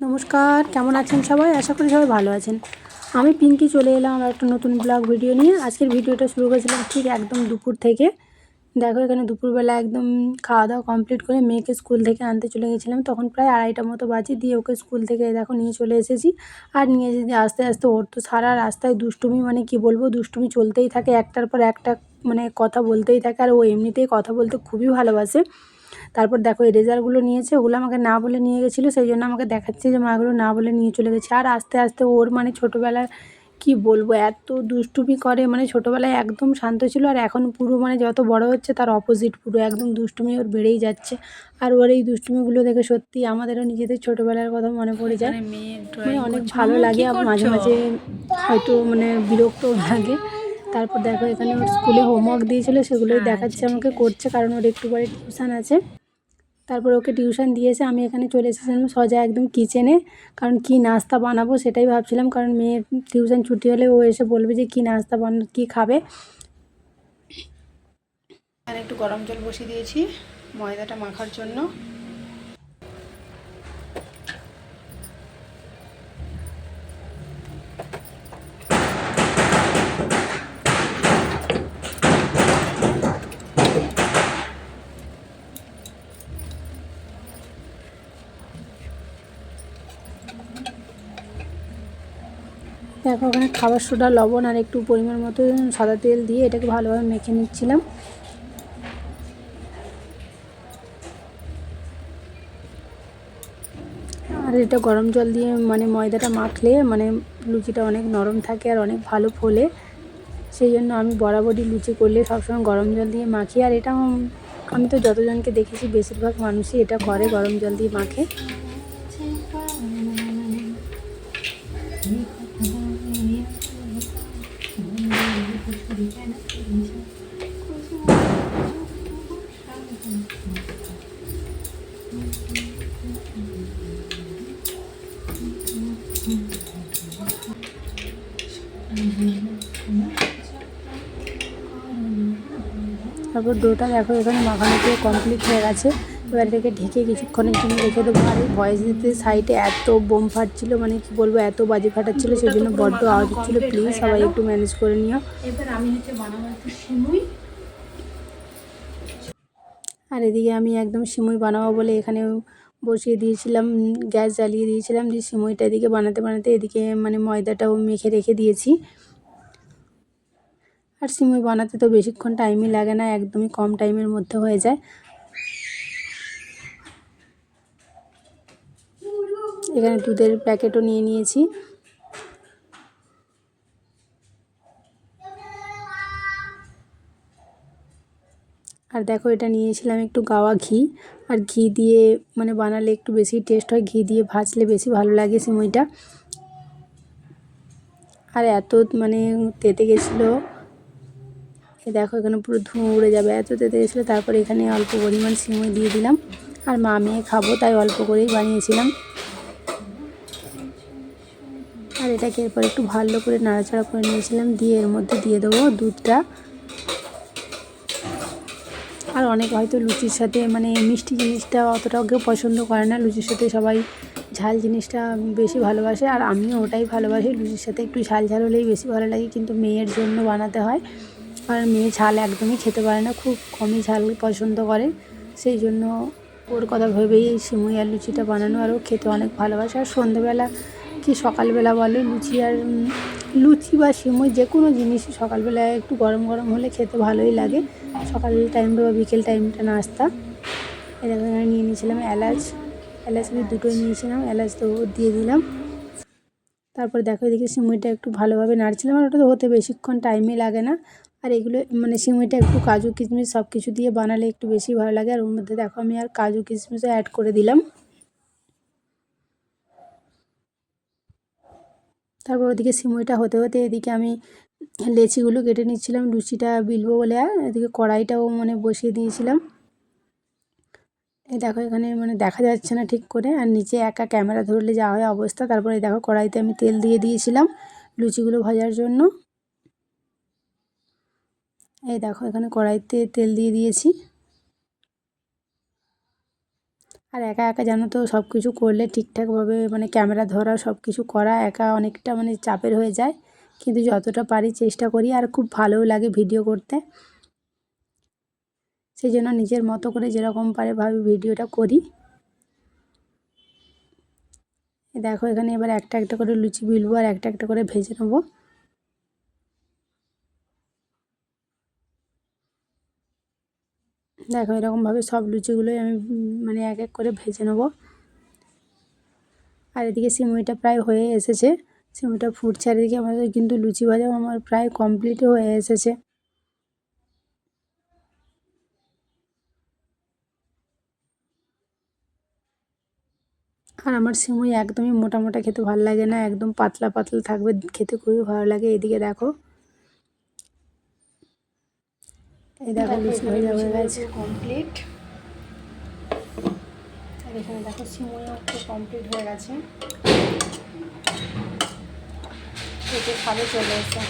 নমস্কার, কেমন আছেন সবাই? আশা করি সবাই ভালো আছেন। আমি পিঙ্কি চলে এলাম আমার একটা নতুন ব্লগ ভিডিও নিয়ে। আজকের ভিডিওটা শুরু করেছিলাম ঠিক একদম দুপুর থেকে। দেখো, এখানে দুপুরবেলা একদম খাওয়া দাওয়া কমপ্লিট করে মেয়েকে স্কুল থেকে আনতে চলে গেছিলাম। তখন প্রায় আড়াইটা মতো বাজে। দিয়ে ওকে স্কুল থেকে, দেখো, নিয়ে চলে এসেছি। আর নিয়ে এসেছি আস্তে আস্তে ওর তো সারা রাস্তায় দুষ্টুমি মানে কি বলব, দুষ্টুমি চলতেই থাকে। একটার পর একটা মানে কথা বলতেই থাকে। আর ও এমনিতেই কথা বলতে খুবই ভালোবাসে। তারপর দেখো এই রেজাল্টগুলো নিয়েছে ওগুলো আমাকে না বলে নিয়ে গেছিল সেই জন্য আমাকে দেখাচ্ছে যে মাগুলো না বলে নিয়ে চলে গেছে। আর আস্তে আস্তে ওর মানে ছোটোবেলার কি বলব এত দুষ্টুমি করে মানে ছোটোবেলায় একদম শান্ত ছিল আর এখন পুরো মানে যত বড় হচ্ছে তার অপোজিট পুরো একদম দুষ্টুমি ওর বেড়েই যাচ্ছে। আর ওর এই দুষ্টুমিগুলো দেখে সত্যি আমাদেরও নিজেদের ছোটোবেলার কথা মনে পড়ে যায়। মানে অনেক ভালো লাগে আর মাঝে মাঝে হয়তো মানে বিরক্ত লাগে। তারপর দেখো এখানে ওর স্কুলে হোমওয়ার্ক দিয়েছিলো সেগুলোই দেখাচ্ছে আমাকে করছে কারণ ওর একটু পরে টিউশন আছে। তারপর ওকে টিউশন দিয়েছে আমি এখানে চলে এসেছিলাম সজা একদম কিচেনে কারণ কি নাস্তা বানাবো সেটাই ভাবছিলাম কারণ মেয়ের টিউশন ছুটি হলে ও এসে বলবে যে কি নাস্তা বান কী খাবে। আর একটু গরম জল বসিয়ে দিয়েছি ময়দাটা মাখার জন্য। দেখো ওখানে খাবার সোডা, লবণ আর একটু পরিমাণ মতো সাদা তেল দিয়ে এটাকে ভালোভাবে মেখে নিচ্ছিলাম। আর এটা গরম জল দিয়ে মানে ময়দাটা মাখলে মানে লুচিটা অনেক নরম থাকে আর অনেক ভালো ফোলে। সেই জন্য আমি বরাবরই লুচি করলে সবসময় গরম জল দিয়ে মাখি। আর এটা আমি তো যতজনকে দেখেছি, বেশিরভাগ মানুষই এটা করে গরম জল দিয়ে মাখে। তারপর ডোটা দেখো এখানে মাখানো দিয়ে কমপ্লিট হয়ে গেছে। এবার এটাকে ঢেকে কিছুক্ষণের জন্য রেখে দেবো। আর এই ভয়েস দিতে সাইডে এত বোম ফাটছিল মানে কি বলব এত বাজি ফাটাচ্ছিল সেই জন্য বড্ড আওয়াজ হচ্ছিল। প্লিজ সবাই একটু ম্যানেজ করে নিও। এবার আমি হচ্ছে বানাবো একটু সিমুই। আর এদিকে আমি একদম সিমুই বানাবো বলে এখানে বসিয়ে দিয়েছিলাম গ্যাস জ্বালিয়ে দিয়েছিলাম যে সিমুইটা এদিকে বানাতে বানাতে এদিকে মানে ময়দাটাও মেখে রেখে দিয়েছি। আর সিমুই বানাতে তো বেশিক্ষণ টাইমই লাগে না, একদমই কম টাইমের মধ্যে হয়ে যায়। এখানে দুধের প্যাকেটও নিয়ে নিয়েছি। আর দেখো, এটা নিয়েছিলাম একটু গাওয়া ঘি। আর ঘি দিয়ে মানে বানালে একটু বেশি টেস্ট হয়, ঘি দিয়ে ভাজলে বেশি ভালো লাগে সিমুইটা। আর এত মানে তেতে গেছিল দেখো, এখানে পুরো ধুঁয়ো উড়ে যাবে। এত তেতে গেছিল, তারপরে এখানে অল্প পরিমাণ সিমই দিয়ে দিলাম। আর মা মেয়ে খাব, তাই অল্প করেই বানিয়েছিলাম। আর এটাকে এরপর একটু ভালো করে নাড়াচাড়া করে নিয়েছিলাম। দিয়ে এর মধ্যে দিয়ে দেবো দুধটা। আর অনেক হয়তো লুচির সাথে মানে মিষ্টি জিনিসটা অতটাও কেউ পছন্দ করে না। লুচির সাথে সবাই ঝাল জিনিসটা বেশি ভালোবাসে, আর আমিও ওটাই ভালোবাসি। লুচির সাথে একটু ঝাল ঝাল হলেই বেশি ভালো লাগে, কিন্তু মেয়ের জন্য বানাতে হয়। আর মেয়ে ঝাল একদমই খেতে পারে না, খুব কমই ঝাল পছন্দ করে। সেই জন্য ওর কথা ভেবেই এই সিমুই আর লুচিটা বানানো, আর ও খেতে অনেক ভালোবাসে। আর সন্ধেবেলা কি সকালবেলা বলে, লুচি আর লুচি বা সিমুই যে কোনো জিনিসই সকালবেলা একটু গরম গরম হলে খেতে ভালোই লাগে। সকাল টাইমটা বা বিকেল টাইমটা নাস্তা। এখানে নিয়ে নিয়েছিলাম এলাচ। এলাচ আমি দুটোই নিয়েছিলাম, এলাচ তো দিয়ে দিলাম। তারপর দেখো, এদিকে সিমুইটা একটু ভালোভাবে নাড়ছিলাম, আর ওটা তো হতে বেশিক্ষণ টাইমই লাগে না। আর এগুলো মানে সিমুইটা একটু কাজু, কিশমিশ সব কিছু দিয়ে বানালে একটু বেশি ভালো লাগে। আর ওর মধ্যে দেখো, আমি আর কাজু কিশমিশও অ্যাড করে দিলাম। তারপর ওদিকে সিমুইটা হতে হতে এদিকে আমি লেচিগুলো কেটে নিচ্ছিলাম, লুচিটা বিলবো বলে, আর এদিকে কড়াইটাও মানে বসিয়ে দিয়েছিলাম। এই দেখো, এখানে মানে দেখা যাচ্ছে না ঠিক করে, আর নিচে একা ক্যামেরা ধরলে যা হয় অবস্থা। তারপরে দেখো, কড়াইতে আমি তেল দিয়ে দিয়েছিলাম লুচিগুলো ভাজার জন্য। এই দেখো, এখানে কড়াইতে তেল দিয়ে দিয়েছি। আর একা একা জানো তো সব কিছু করলে ঠিকঠাকভাবে মানে ক্যামেরা ধরা সব কিছু করা একা অনেকটা মানে চাপের হয়ে যায়। কিন্তু যতটা পারি চেষ্টা করি, আর খুব ভালোও লাগে ভিডিও করতে। সেই জন্য নিজের মতো করে যেরকম পারে ভাবে ভিডিওটা করি। দেখো, এখানে এবার একটা একটা করে লুচি বিলবো আর একটা একটা করে ভেজে নেব। দেখো এরকমভাবে সব লুচিগুলোই আমি মানে এক এক করে ভেজে নেব। আর এদিকে সিমুইটা প্রায় হয়ে এসেছে। সিমুইটা ফুটছে, আর এদিকে আমাদের কিন্তু লুচি ভাজাও আমার প্রায় কমপ্লিটই হয়ে এসেছে। আর আমার সিমুই একদমই মোটা মোটা খেতে ভালো লাগে না, একদম পাতলা পাতলা থাকবে, খেতে খুবই ভালো লাগে। এদিকে দেখো এই দেখো লুচি ভাজা হয়ে গেছে কমপ্লিট আর এখানে দেখো সিমুইও কমপ্লিট হয়ে গেছে। এতে খাবে চলে এসে।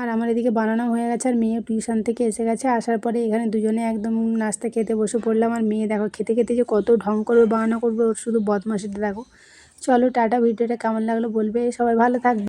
আর আমার এদিকে বানানো হয়ে গেছে আর মেয়ে টিউশন থেকে এসে গেছে আসার পরে এখানে দুজনে একদম নাস্তা খেতে বসে পড়লাম। আর মেয়ে দেখো খেতে খেতে যে কত ঢং করবে বানানো করবে ওর শুধু বদমাশিতে দেখো। চলো টাটা ভিডিওটা কেমন লাগল বলবে? সবাই ভালো থাকবে।